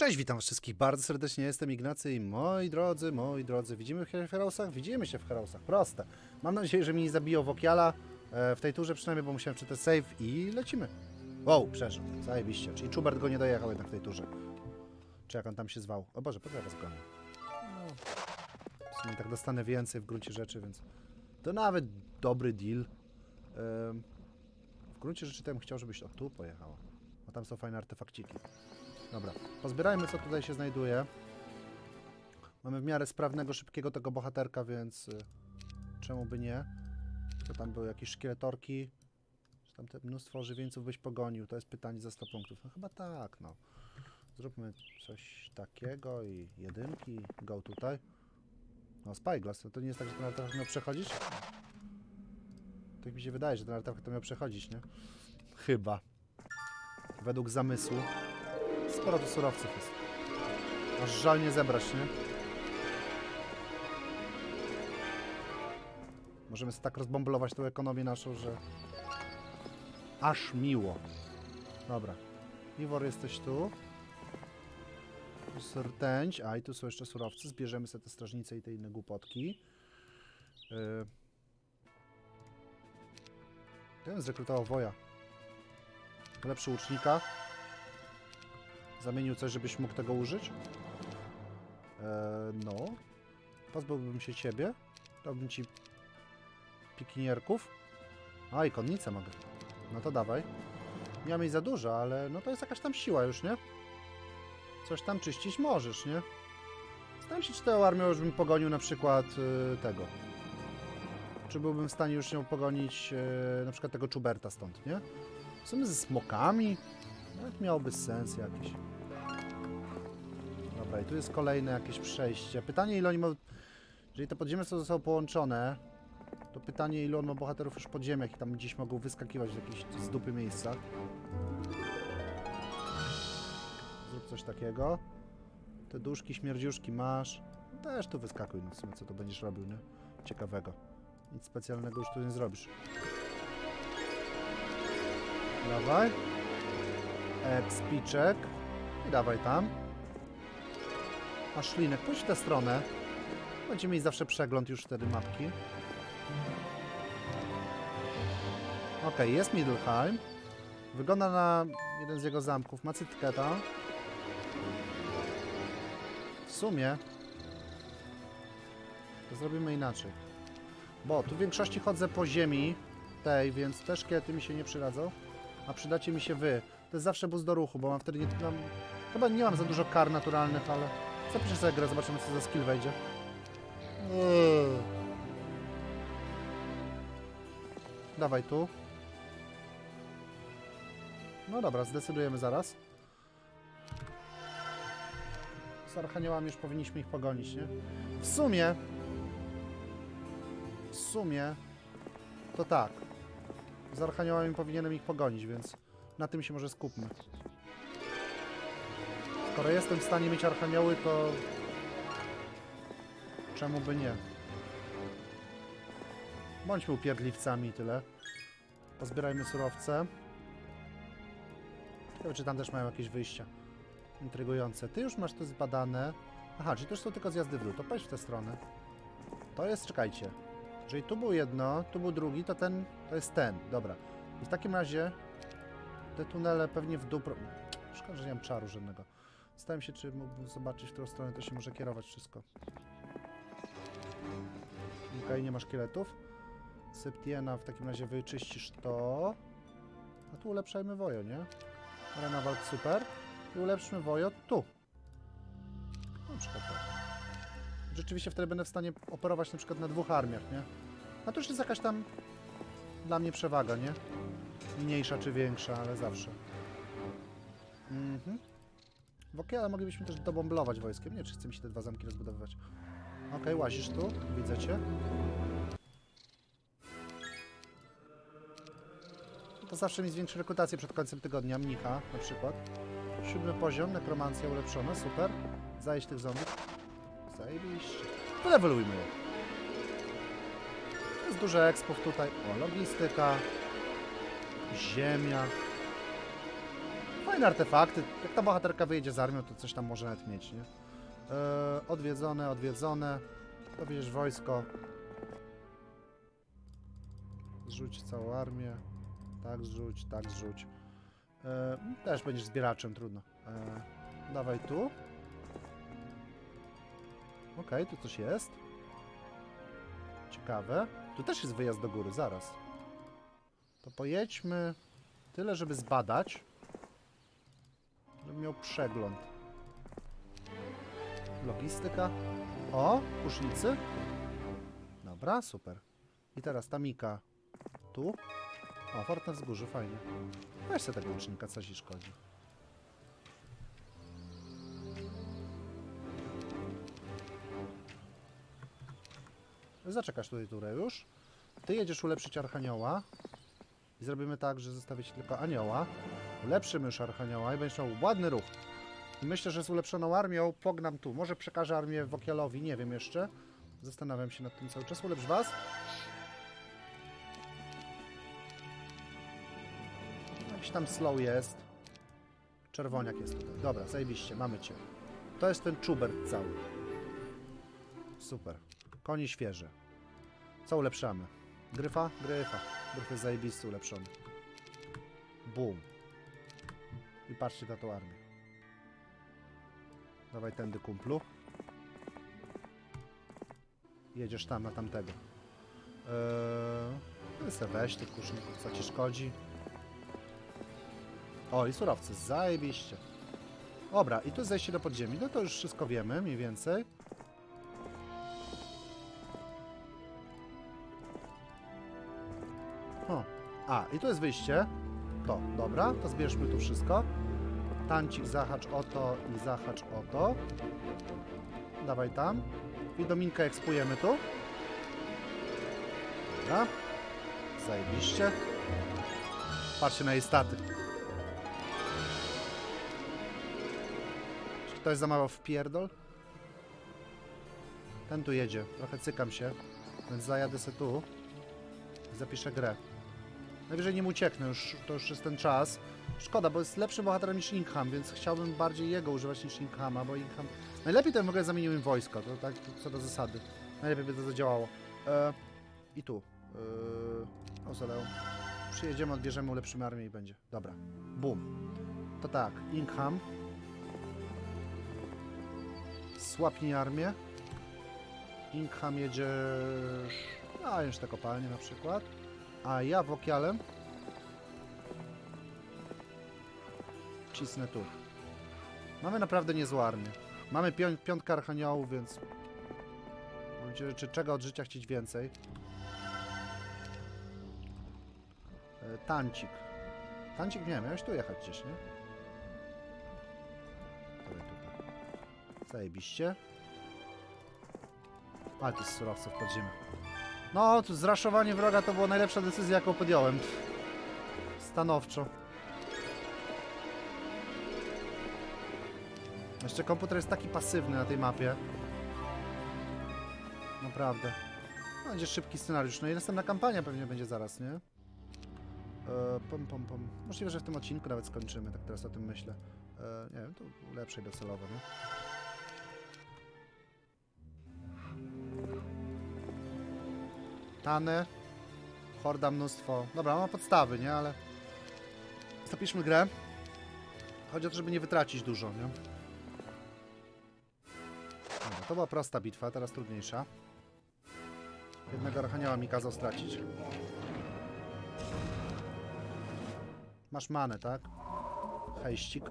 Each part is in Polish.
Cześć, witam wszystkich bardzo serdecznie, jestem Ignacy i moi drodzy, moi drodzy, widzimy się w Heroesach? Widzimy się w Heroesach, proste. Mam nadzieję, że mi nie zabiją Wokiala, e, w tej turze przynajmniej, bo musiałem czytać save i lecimy. Wow, przeżył, zajebiście, czyli Czubert go nie dojechał jednak w tej turze. Czy jak on tam się zwał? O Boże, poczekaj, zgonię. No, w sumie tak dostanę więcej w gruncie rzeczy, więc to nawet dobry deal. W gruncie rzeczy ja bym chciał, żebyś o tu pojechała, bo tam są fajne artefakciki. Dobra, pozbierajmy co tutaj się znajduje. Mamy w miarę sprawnego, szybkiego tego bohaterka, więc y, czemu by nie? To tam były jakieś szkieletorki. Czy tam te mnóstwo żywieńców byś pogonił? To jest pytanie za 100 punktów. No chyba tak, no. Zróbmy coś takiego i jedynki. Go tutaj. No, Spyglass, to, to nie jest tak, że ten artefakt miał przechodzić? Tak mi się wydaje, że ten artefakt to miał przechodzić, nie? Chyba. Według zamysłu. Sporo tu surowców jest. Aż żal nie zebrać, nie? Możemy tak rozbombelować tą ekonomię naszą, że... Aż miło. Dobra. Iwor, jesteś tu. Rtęć. A, i tu są jeszcze surowce. Zbierzemy sobie te strażnice i te inne głupotki. Yy. Ten zrekrutował woja. Lepszy łucznika. Zamienił coś, żebyś mógł tego użyć? Eee, no. Pozbyłbym się ciebie. Dałbym ci pikinierków. A, i konnicę mogę. No to dawaj. Mam jej za dużo, ale no to jest jakaś tam siła już, nie? Coś tam czyścić możesz, nie? Zastanawiam się, czy tę armię już bym pogonił na przykład y, tego. Czy byłbym w stanie już ją pogonić y, na przykład tego Czuberta stąd, nie? W sumie ze smokami. Nawet miałoby sens jakiś. I tu jest kolejne jakieś przejście. Pytanie, ile oni ma... Jeżeli te podziemia są ze sobą połączone, to pytanie, ile on ma bohaterów już podziemiach i tam gdzieś mogą wyskakiwać w jakichś z dupy miejscach. Zrób coś takiego. Te duszki, śmierdziuszki masz. Też tu wyskakuj, no w sumie co to będziesz robił, nie? Ciekawego. Nic specjalnego już tu nie zrobisz. Dawaj. Ekspiczek. I dawaj tam. A szlinek, pójdź w tę stronę. Będziemy mieć zawsze przegląd już wtedy mapki. Okej, jest Middelheim. Wygląda na jeden z jego zamków. Ma cytketa. W sumie to zrobimy inaczej. Bo tu w większości chodzę po ziemi tej, więc te szkielety mi się nie przydadzą. A przydacie mi się wy. To jest zawsze boost do ruchu, bo mam wtedy nie... Mam, chyba nie mam za dużo kar naturalnych, ale... Zapiszę sobie grę, zobaczymy co za skill wejdzie. Eee. Dawaj tu. No dobra, zdecydujemy zaraz. Z archaniołami już powinniśmy ich pogonić, nie? W sumie... W sumie... To tak. Z archaniołami powinienem ich pogonić, więc na tym się może skupmy. Skoro jestem w stanie mieć archanioły, to... Czemu by nie? Bądźmy upierdliwcami tyle. Pozbierajmy surowce. Ciekawe, czy tam też mają jakieś wyjścia. Intrygujące. Ty już masz to zbadane. Aha, czyli to są tylko zjazdy w dół. To pojdź w tę stronę. To jest, czekajcie. Jeżeli tu był jedno, tu był drugi, to ten, to jest ten. Dobra. I w takim razie te tunele pewnie w dół... Szkoda, że nie mam czaru żadnego. Zastanawiam się, czy mógłbym zobaczyć, w którą stronę to się może kierować wszystko. Okej, nie ma szkieletów. Septiena, w takim razie wyczyścisz to. A tu ulepszajmy wojo, nie? Arena walk super. I ulepszmy wojo tu. Na przykład tak. Rzeczywiście wtedy będę w stanie operować na przykład na dwóch armiach, nie? A to już jest jakaś tam dla mnie przewaga, nie? Mniejsza czy większa, ale zawsze. Mhm. Okej, ale moglibyśmy też dobomblować wojskiem. Nie czy chce mi się te dwa zamki rozbudowywać. Okej, łazisz tu, widzę cię. To zawsze mi zwiększy rekrutację przed końcem tygodnia, mnicha na przykład. Siódmy poziom, nekromancja ulepszona, super. Zajeść tych zombie. Zajebiście. Polewelujmy je. Jest dużo expów tutaj. O, logistyka. Ziemia. Fajne artefakty. Jak ta bohaterka wyjedzie z armią, to coś tam może nawet mieć, nie? E, odwiedzone, odwiedzone. Dowiedziesz wojsko. Zrzuć całą armię. Tak zrzuć, tak zrzuć. E, też będziesz zbieraczem, trudno. E, dawaj tu. Okej, tu coś jest. Ciekawe. Tu też jest wyjazd do góry, zaraz. To pojedźmy tyle, żeby zbadać. Miał przegląd. Logistyka. O, kusznicy. Dobra, super. I teraz Tamika. Tu. O, fort na wzgórzu, fajnie. Weź sobie tego łucznika, co ci szkodzi. Zaczekasz tutaj turę już. Ty jedziesz ulepszyć Archanioła. I zrobimy tak, że zostawicie tylko Anioła. Ulepszymy już Archanioła i będziesz miał ładny ruch. I myślę, że z ulepszoną armią pognam tu. Może przekażę armię Wokialowi, nie wiem jeszcze. Zastanawiam się nad tym cały czas. Ulepsz was. Jakiś tam slow jest. Czerwoniak jest tutaj. Dobra, zajebiście, mamy cię. To jest ten czubert cały. Super. Koni świeże. Co ulepszamy? Gryfa? Gryfa. Gryf jest zajebisty ulepszony. Boom. I patrzcie na tą armię. Dawaj tędy kumplu. Jedziesz tam na tamtego. Eee, ty se weź tych kuszników, co ci szkodzi. O, i surowce, zajebiście. Dobra, i tu zejście do podziemi. No to już wszystko wiemy, mniej więcej. O. A, i tu jest wyjście. To, dobra, to zbierzmy tu wszystko. Tancik zahacz o to i zahacz o to. Dawaj tam. I Dominkę ekspujemy tu. Dobra. Zajebiście. Patrzcie na jej staty. Czy ktoś zamawiał w pierdol? Ten tu jedzie. Trochę cykam się. Więc zajadę se tu. Zapiszę grę. Najwyżej nim ucieknę, już, to już jest ten czas. Szkoda, bo jest lepszym bohaterem niż Ingham, więc chciałbym bardziej jego używać niż Inghama, bo Ingham... Najlepiej to w ogóle zamienił im wojsko, to tak co do zasady. Najlepiej by to zadziałało. E, I tu. E. Przyjedziemy, odbierzemy, ulepszymy armię i będzie. Dobra. Boom. To tak, Ingham. Słapnij armię. Ingham jedziesz... A, już te kopalnie na przykład. A ja wokialem cisnę tu. Mamy naprawdę niezłą armię. Mamy pią piątkę archaniołów, więc... w gruncie rzeczy czego od życia chcieć więcej? E, tancik. Tancik, nie, miałeś tu jechać gdzieś, nie? Dawaj tutaj. Zajebiście. Ale to jest surowce w podziemiu. No, zraszowanie wroga to była najlepsza decyzja, jaką podjąłem. Stanowczo. Jeszcze komputer jest taki pasywny na tej mapie. Naprawdę. No, będzie szybki scenariusz. No i następna kampania pewnie będzie zaraz, nie? E, pom, pom, pom. Możliwe, że w tym odcinku nawet skończymy, tak teraz o tym myślę. E, nie wiem, to lepsze docelowo, nie? Tane. Horda mnóstwo. Dobra, ma podstawy, nie? Ale... Zapiszmy grę. Chodzi o to, żeby nie wytracić dużo, nie? To była prosta bitwa, teraz trudniejsza. Jednego archanioła mi kazał stracić. Masz manę, tak? Hejścik.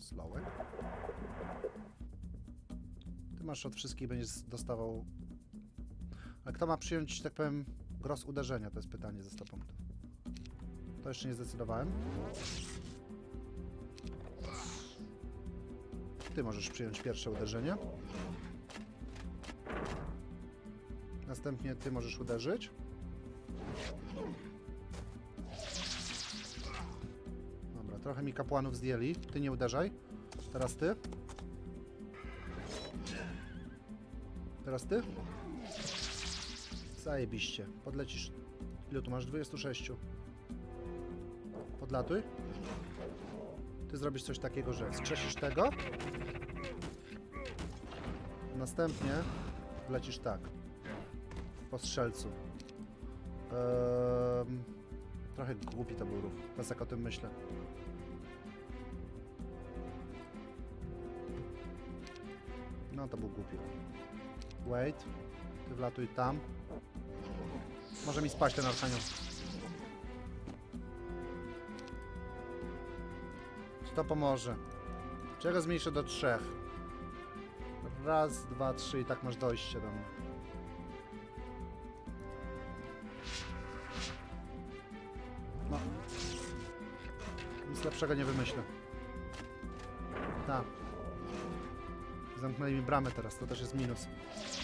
Slowek. Ty masz od wszystkich, będziesz dostawał... A kto ma przyjąć, tak powiem, gros uderzenia? To jest pytanie ze 100 punktów. To jeszcze nie zdecydowałem. Ty możesz przyjąć pierwsze uderzenie. Następnie ty możesz uderzyć. Dobra, trochę mi kapłanów zdjęli. Ty nie uderzaj. Teraz ty. Teraz ty. Zajebiście. Podlecisz. Ile tu masz? 26. Podlatuj. Ty zrobisz coś takiego, że skrzesisz tego. Następnie lecisz tak. Po strzelcu. Ehm, trochę głupi to był ruch. Teraz jak o tym myślę. No to był głupi. Wait. Ty wlatuj tam. Może mi spaść ten archanion. To pomoże? Czego zmniejszę do trzech? Raz, dwa, trzy i tak masz dojście do mnie. No. Nic lepszego nie wymyślę. Tak. Zamknęli mi bramę teraz, to też jest minus.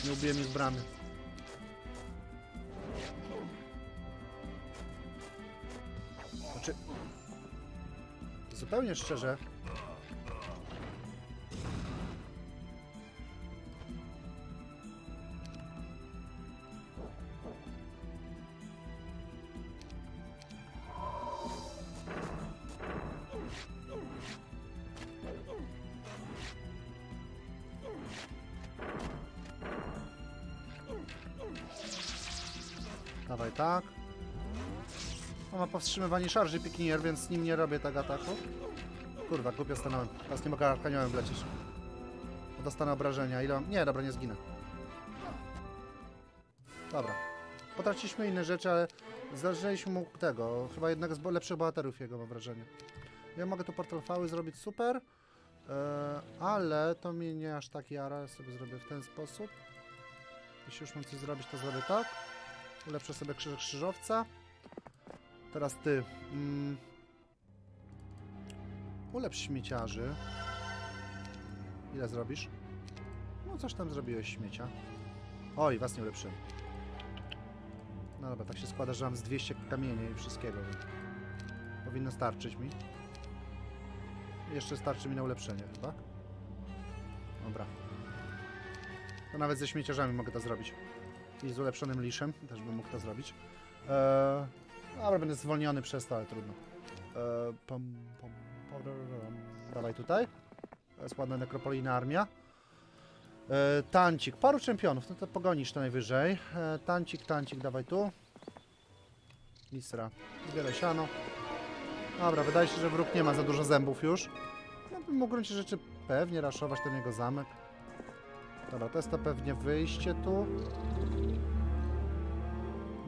Nie ubiłem ich bramy. Znaczy... Zupełnie szczerze... Powstrzymywanie szarży pikinier, więc z nim nie robię tak ataku. Kurwa, głupio stanąłem. Teraz nie mogę arkaniołem wlecieć. Dostanę obrażenia. Ile mam? Nie, dobra, nie zginę. Dobra. Potraciliśmy inne rzeczy, ale zdarzyliśmy mu tego. Chyba jednego z bo- lepszych bohaterów jego, mam wrażenie. Ja mogę tu portal fały zrobić super, e, ale to mnie nie aż tak jara. Ja sobie zrobię w ten sposób. Jeśli już mam coś zrobić, to zrobię tak. Ulepszę sobie krzyż krzyżowca. Teraz ty. Mm. Ulepsz śmieciarzy. Ile zrobisz? No coś tam zrobiłeś śmiecia. Oj, was nie ulepszyłem. No dobra, tak się składa, że mam z 200 kamieni i wszystkiego. Powinno starczyć mi. Jeszcze starczy mi na ulepszenie chyba. Dobra. To nawet ze śmieciarzami mogę to zrobić. I z ulepszonym liszem też bym mógł to zrobić. Eee, dobra, będę zwolniony przez to, ale trudno. Eee, pom, pom, pom, Dawaj tutaj. To jest ładna nekropolijna armia. Eee, tancik. Paru czempionów, no to pogonisz to najwyżej. Eee, tancik, tancik, dawaj tu. Misra. Zbieraj siano. Dobra, wydaje się, że wróg nie ma za dużo zębów już. No bym w gruncie rzeczy pewnie raszować ten jego zamek. Dobra, to jest to pewnie wyjście tu.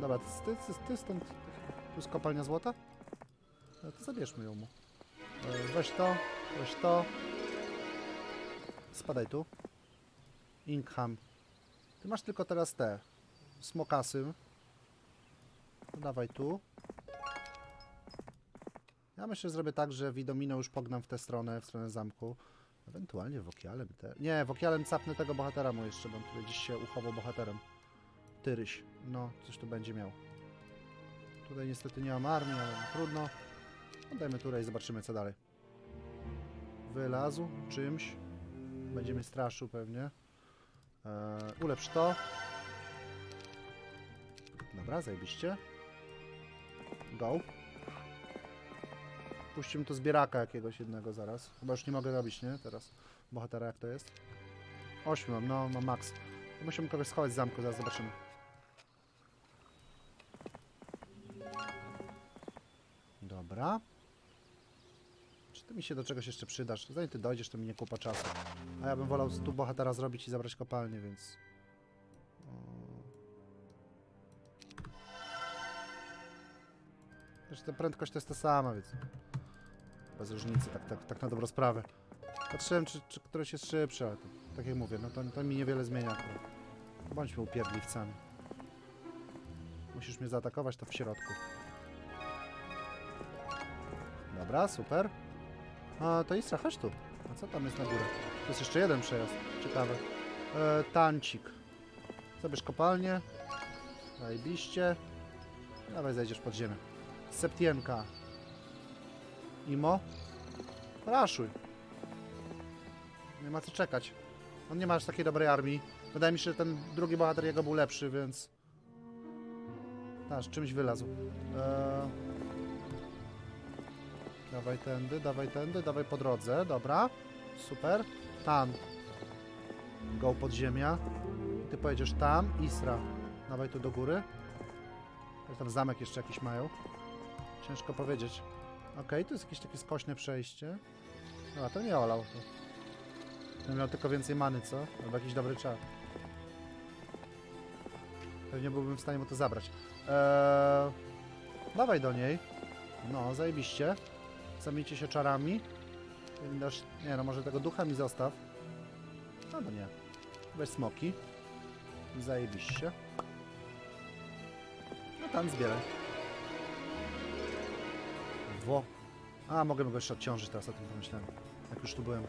Dobra, ty, ty, ty stąd... Tu jest kopalnia złota? No to zabierzmy ją mu. E, Weź to, weź to. Spadaj tu. Inkham. Ty masz tylko teraz te. Smokasy. Dawaj tu. Ja myślę, że zrobię tak, że Widomino już pognam w tę stronę, w stronę zamku. Ewentualnie Wokialem te... Nie, Wokialem capnę tego bohatera mu jeszcze, bo on tutaj gdzieś się uchował bohaterem. Tyryś. No, coś tu będzie miał. Tutaj niestety nie mam armii, ale trudno. Oddajmy tutaj i zobaczymy co dalej. Wylazł czymś. Będzie mnie straszył pewnie. Eee, ulepsz to. Dobra, zajebiście. Go. Puścimy tu zbieraka jakiegoś jednego zaraz. Chyba już nie mogę robić, nie? Teraz. Bohatera jak to jest? Ośmiu mam, no, mam max. To musimy kogoś schować z zamku, zaraz zobaczymy. Dobra. Czy ty mi się do czegoś jeszcze przydasz? Zanim ty dojdziesz, to mi nie kupa czasu. A ja bym wolał tu bohatera zrobić i zabrać kopalnię, więc... Zresztą prędkość to jest ta sama, więc... Bez różnicy, tak, tak, tak na dobrą sprawę. Patrzyłem, czy, czy któreś jest szybsze, ale to, tak jak mówię, no to, to mi niewiele zmienia. Bądźmy upierdliwcami. Musisz mnie zaatakować, to w środku. Dobra, super. A, to Isra, chodź tu. A co tam jest na górę? To jest jeszcze jeden przejazd. Ciekawe. E, tancik. Zabierz kopalnię. Zajebiście. Dawaj, zejdziesz pod ziemię. Septiemka. Imo. Raszuj. Nie ma co czekać. On nie ma aż takiej dobrej armii. Wydaje mi się, że ten drugi bohater jego był lepszy, więc... Aż czymś wylazł. Eee... Dawaj tędy, dawaj tędy, dawaj po drodze, dobra. Super. Tam. Go podziemia. Ty pojedziesz tam, Isra. Dawaj tu do góry. Tam zamek jeszcze jakiś mają. Ciężko powiedzieć. Okej, tu jest jakieś takie skośne przejście. No, a to nie olał. Ten miał tylko więcej many, co? Albo jakiś dobry czar. Pewnie byłbym w stanie mu to zabrać. Eee, dawaj do niej. No, zajebiście. Zamijcie się czarami. Nie no, może tego ducha mi zostaw. Albo nie. Weź smoki. Zajebiście. No tam zbieraj. Wo. A, mogę go jeszcze odciążyć teraz, o tym pomyślałem. Jak już tu byłem.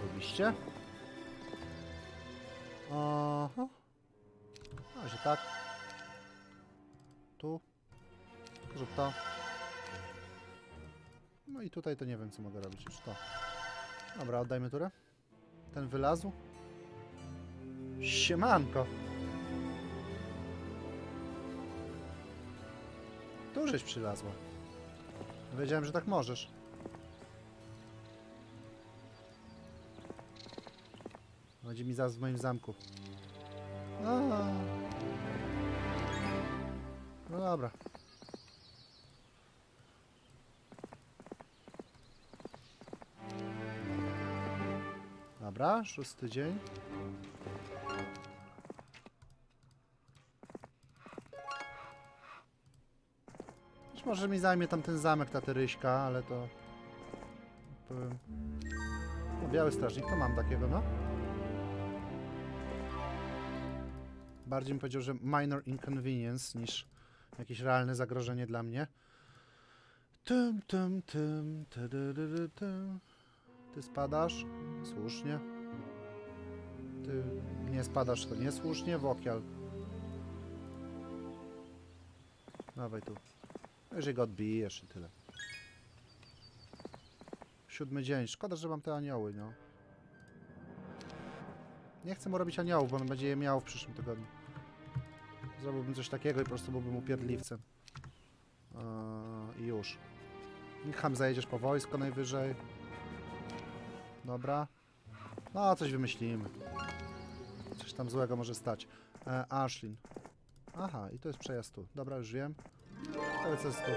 Zajebiście. Aha. A, że tak. Zrób to. No i tutaj to nie wiem, co mogę robić. Już to. Dobra, oddajmy turę. Ten wylazł. Siemanko. Tu żeś przylazła. Wiedziałem, że tak możesz. Będzie mi zaraz w moim zamku. A. No dobra. Dobra, szósty dzień. Być może mi zajmie tam ten zamek, ta teryśka, ale to... Powiem... Biały strażnik, to mam takiego, no. Bardziej bym powiedział, że minor inconvenience niż jakieś realne zagrożenie dla mnie. Ty spadasz? Słusznie. Ty nie spadasz, to niesłusznie. Wokial. Dawaj tu. Jeżeli go odbijesz i tyle. Siódmy dzień. Szkoda, że mam te anioły, no. Nie chcę mu robić aniołów, bo on będzie je miał w przyszłym tygodniu. Zrobiłbym coś takiego i po prostu byłbym upierdliwcem. Eee, I już. Ingham zajedziesz po wojsko najwyżej. Dobra. No, coś wymyślimy. Coś tam złego może stać. E, Ashlyn. Aha, i to jest przejazd tu. Dobra, już wiem. Ale co jest tu?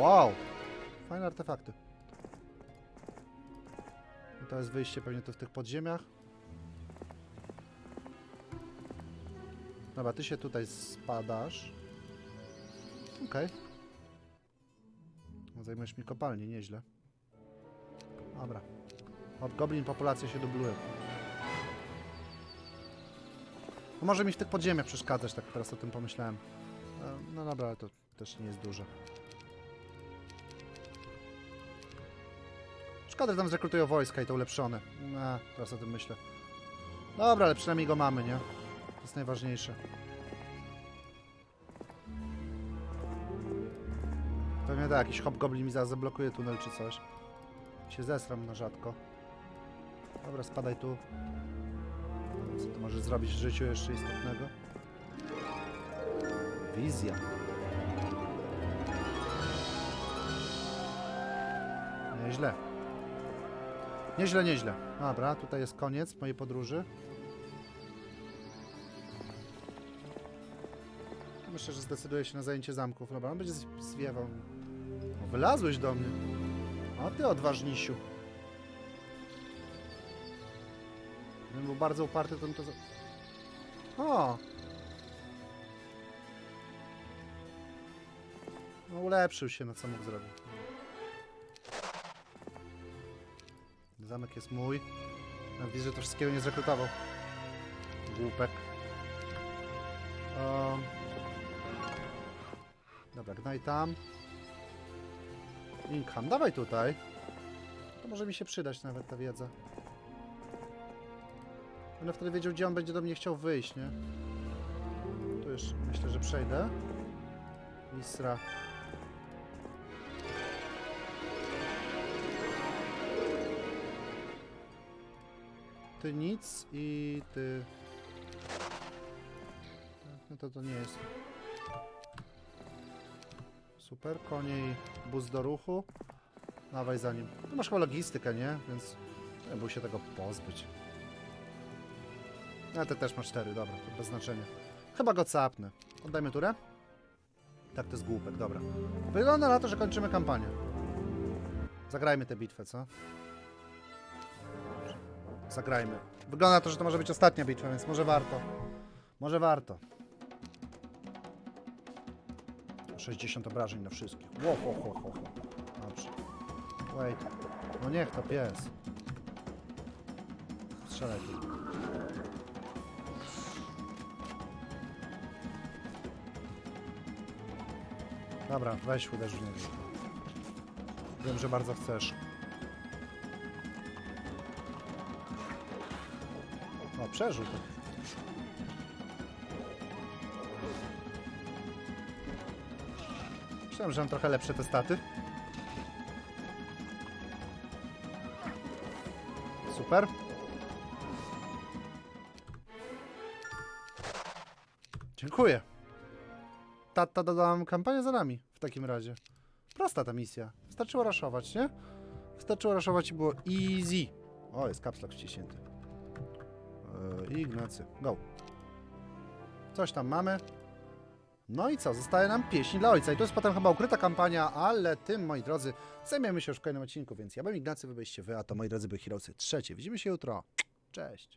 Wow! Fajne artefakty. I to jest wyjście pewnie tu w tych podziemiach. Dobra, ty się tutaj spadasz. Okej. No, Zajmujesz mi kopalnię, nieźle. Dobra. Od goblin populacja się dubluje. No może mi w tych podziemiach przeszkadzać, tak teraz o tym pomyślałem. E, No dobra, ale to też nie jest dużo. Szkoda, że tam zrekrutują wojska i to ulepszone. No, teraz o tym myślę. Dobra, ale przynajmniej go mamy, nie? To jest najważniejsze. Pewnie tak, jakiś hobgoblin mi zaraz zablokuje tunel czy coś. Się zesram na rzadko. Dobra, spadaj tu. Co ty możesz zrobić w życiu jeszcze istotnego? Wizja. Nieźle. Nieźle, nieźle. Dobra, tutaj jest koniec mojej podróży. Myślę, że zdecyduję się na zajęcie zamków. Dobra, on będzie zwiewał. O, wylazłeś do mnie. O ty odważnisiu. Gdybym był bardzo uparty, to bym to... za- O! No ulepszył się, no co mógł zrobić. Zamek jest mój. No, widzę, że to wszystkiego nie zrekrutował. Głupek. Um. Dobra, gnaj tam. Inkham, dawaj tutaj. To może mi się przydać nawet ta wiedza. Będę wtedy wiedział, gdzie on będzie do mnie chciał wyjść, nie? Tu już myślę, że przejdę. Isra. Ty nic i ty... No to to nie jest. Super, konie i bus do ruchu. Dawaj za nim. Tu masz chyba logistykę, nie? Więc nie bój się tego pozbyć. A ty też masz cztery, dobra, to bez znaczenia. Chyba go capnę. Oddajmy turę? Tak, to jest głupek, dobra. Wygląda na to, że kończymy kampanię. Zagrajmy tę bitwę, co? Zagrajmy. Wygląda na to, że to może być ostatnia bitwa, więc może warto. Może warto. 60 obrażeń na wszystkich. Ło, ho, ho, ho, ho. Dobrze. Wait. No niech to pies. Strzelaj tu. Dobra, weź uderz w niego. Wiem, że bardzo chcesz. O, przeżył. Myślałem, że mam trochę lepsze te staty. Super. Dziękuję. Ta, ta, dodałam kampanię za nami w takim razie. Prosta ta misja. Wystarczyło raszować, nie? Wystarczyło raszować i było easy. O, jest kapslok ściśnięty. Yy, Ignacy, go. Coś tam mamy. No i co? Zostaje nam pieśń dla ojca. I to jest potem chyba ukryta kampania, ale tym, moi drodzy, zajmiemy się już w kolejnym odcinku, więc ja bym Ignacy, wy byliście wy, a to, moi drodzy, by Heroesy trzecie. Widzimy się jutro. Cześć.